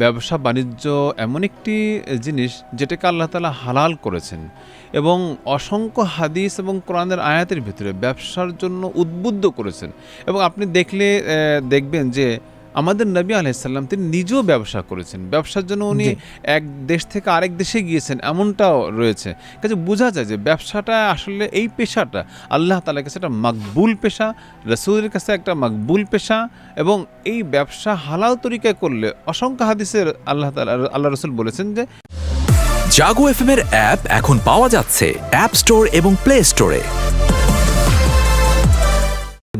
ব্যবসা বাণিজ্য এমন একটি জিনিস যেটাকে আল্লাহ তালা হালাল করেছেন এবং অসংখ্য হাদিস এবং কোরআনের আয়াতের ভিতরে ব্যবসার জন্য উদ্বুদ্ধ করেছেন। এবং আপনি দেখলে দেখবেন যে আমাদের নবী আলাইসাল্লাম তিনি নিজেও ব্যবসা করেছেন। ব্যবসার জন্য উনি এক দেশ থেকে আরেক দেশে গিয়েছেন এমনটাও রয়েছে। কাজে বোঝা যায় যে ব্যবসাটা আসলে এই পেশাটা আল্লাহ তালার কাছে একটা মাকবুল পেশা রসুলের কাছে একটা মাকবুল পেশা এবং এই ব্যবসা হালাল তরিকায় করলে অসংখ্য হাদিসের আল্লাহ তালা আল্লাহ রসুল বলেছেন যে জাগো এফএম এর অ্যাপ এখন পাওয়া যাচ্ছে অ্যাপ স্টোর এবং প্লে স্টোরে।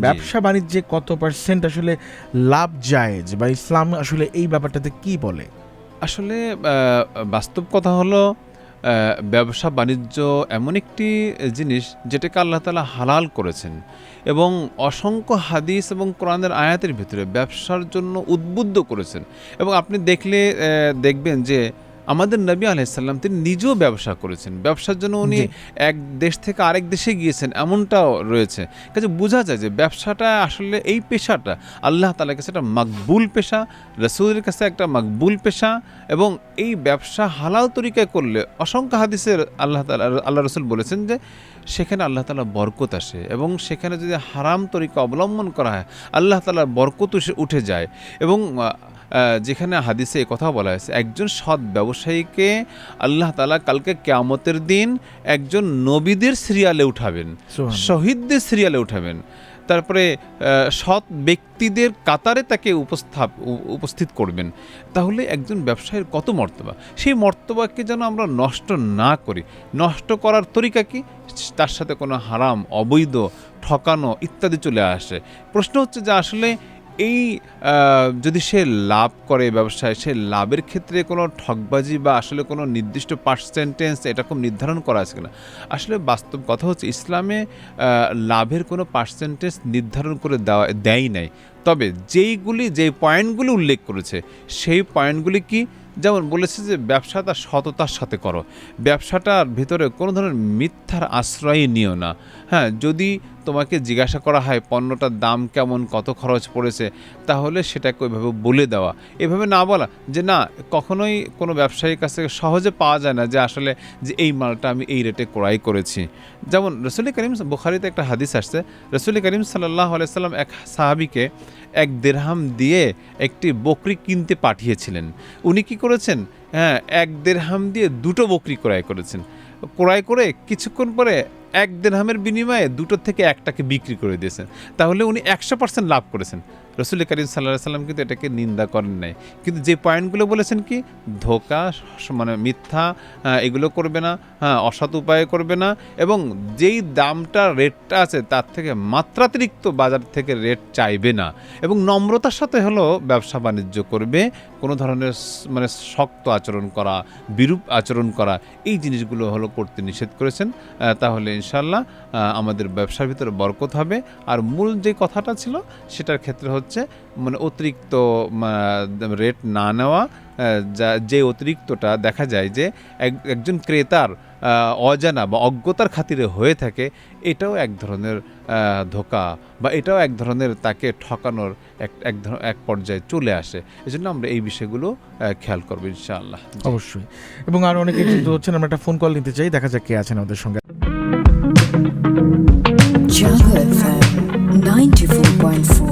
ব্যবসা বাণিজ্যে কত পার্সেন্ট আসলে লাভ জায়েজ বা ইসলাম আসলে এই ব্যাপারটাতে কি বলে? আসলে বাস্তব কথা হলো ব্যবসা বাণিজ্য এমন একটি জিনিস যেটাকে আল্লাহ তালা হালাল করেছেন এবং অসংখ্য হাদিস এবং কোরআনের আয়াতের ভিতরে ব্যবসার জন্য উদ্বুদ্ধ করেছেন। এবং আপনি দেখলে দেখবেন যে আমাদের নবী আলাইসাল্লাম তিনি নিজেও ব্যবসা করেছেন। ব্যবসার জন্য উনি এক দেশ থেকে আরেক দেশে গিয়েছেন এমনটাও রয়েছে। কাজে বোঝা যায় যে ব্যবসাটা আসলে এই পেশাটা আল্লাহ তালার কাছে একটা মাকবুল পেশা রসুলের কাছে একটা মাকবুল পেশা এবং এই ব্যবসা হালাল তরিকায় করলে অসংখ্য হাদিসের আল্লাহ তালা আল্লাহ রসুল বলেছেন যে সেখানে আল্লাহ তালা বরকত আসে এবং সেখানে যদি হারাম তরিকা অবলম্বন করা হয় আল্লাহ তালার বরকত উঠে যায় এবং যেখানে হাদিসে কথা বলা হয়েছে একজন সৎ ব্যবসায়ীকে আল্লাহ তালা কালকে কেয়ামতের দিন একজন নবীদের সিরিয়ালে উঠাবেন শহীদদের সিরিয়ালে উঠাবেন। তারপরে সৎ ব্যক্তিদের কাতারে তাকে উপস্থাপ উপস্থিত করবেন। তাহলে একজন ব্যবসায়ীর কত মর্তবা? সেই মর্তবাকে যেন আমরা নষ্ট না করি। নষ্ট করার তরিকা কি? তার সাথে কোনো হারাম অবৈধ ঠকানো ইত্যাদি চলে আসে। প্রশ্ন হচ্ছে যে আসলে এই যদি সে লাভ করে ব্যবসায়, সে লাভের ক্ষেত্রে কোনো ঠকবাজি বা আসলে কোনো নির্দিষ্ট পার্সেন্টেজ এরকম নির্ধারণ করা আছে কিনা? আসলে বাস্তব কথা হচ্ছে ইসলামে লাভের কোনো পার্সেন্টেজ নির্ধারণ করে দেওয়া, দেয় নাই। তবে যেইগুলি যেই পয়েন্টগুলি উল্লেখ করেছে, সেই পয়েন্টগুলি কি? যেমন বলেছে যে ব্যবসা তার সততার সাথে করো। ব্যবসাটার ভিতরে কোনো ধরনের মিথ্যার আশ্রয় নিও না। হ্যাঁ যদি তোমাকে জিজ্ঞাসা করা হয়, পণ্যটার দাম কেমন, কত খরচ পড়েছে, তাহলে সেটাকে ওইভাবে বলে দেওয়া। এভাবে না বলা, যে না, কখনোই কোনো ব্যবসায়ীর কাছ থেকে সহজে পাওয়া যায় না যে আসলে, যে এই মালটা আমি এই রেটে ক্রয় করেছি। যেমন রসুল করিম বুখারিতে একটা হাদিস আসছে রসুল করিম সাল্লাহ আলাইসাল্লাম এক সাহাবিকে এক দেড়হাম দিয়ে একটি বকরি কিনতে পাঠিয়েছিলেন। উনি কি করেছেন? হ্যাঁ এক দেড়হাম দিয়ে দুটো বকরি ক্রয় করেছেন। ক্রয় করে কিছুক্ষণ পরে এক দেড়হামের বিনিময়ে দুটো থেকে একটাকে বিক্রি করে দিয়েছেন। তাহলে উনি একশো পার্সেন্ট লাভ করেছেন। রসুল করিম সাল্লাহ সাল্লাম কিন্তু এটাকে নিন্দা করেন নাই। কিন্তু যে পয়েন্টগুলো বলেছেন কি? ধোকা মানে মিথ্যা এগুলো করবে না হ্যাঁ অসৎ উপায়ে করবে না এবং যেই দামটা, রেটটা আছে তার থেকে মাত্রাতিরিক্ত বাজার থেকে রেট চাইবে না। এবং নম্রতার সাথে হলো ব্যবসা বাণিজ্য করবে, কোনো ধরনের মানে শক্ত আচরণ করা, বিরূপ আচরণ করা, এই জিনিসগুলো হলো করতে নিষেধ করেছেন। তাহলে ইনশাল্লাহ আমাদের ব্যবসার ভিতরে বরকত হবে। আর মূল যে কথাটা ছিল, সেটার ক্ষেত্রে হচ্ছে হচ্ছে মানে অতিরিক্ত রেট না নেওয়া যা যে অতিরিক্তটা দেখা যায় যে একজন ক্রেতার অজানা বা অজ্ঞতার খাতিরে হয়ে থাকে এটাও এক ধরনের ধোকা বা এটাও এক ধরনের তাকে ঠকানোর এক এক এক পর্যায়ে চলে আসে। এজন্য আমরা এই বিষয়গুলো খেয়াল করব ইনশাআল্লাহ। অবশ্যই। এবং আর অনেকে কিন্তু হচ্ছেন আমরা একটা ফোন কল নিতে চাই দেখা যাক কে আছেন আমাদের সঙ্গে। Jungle FM 94.4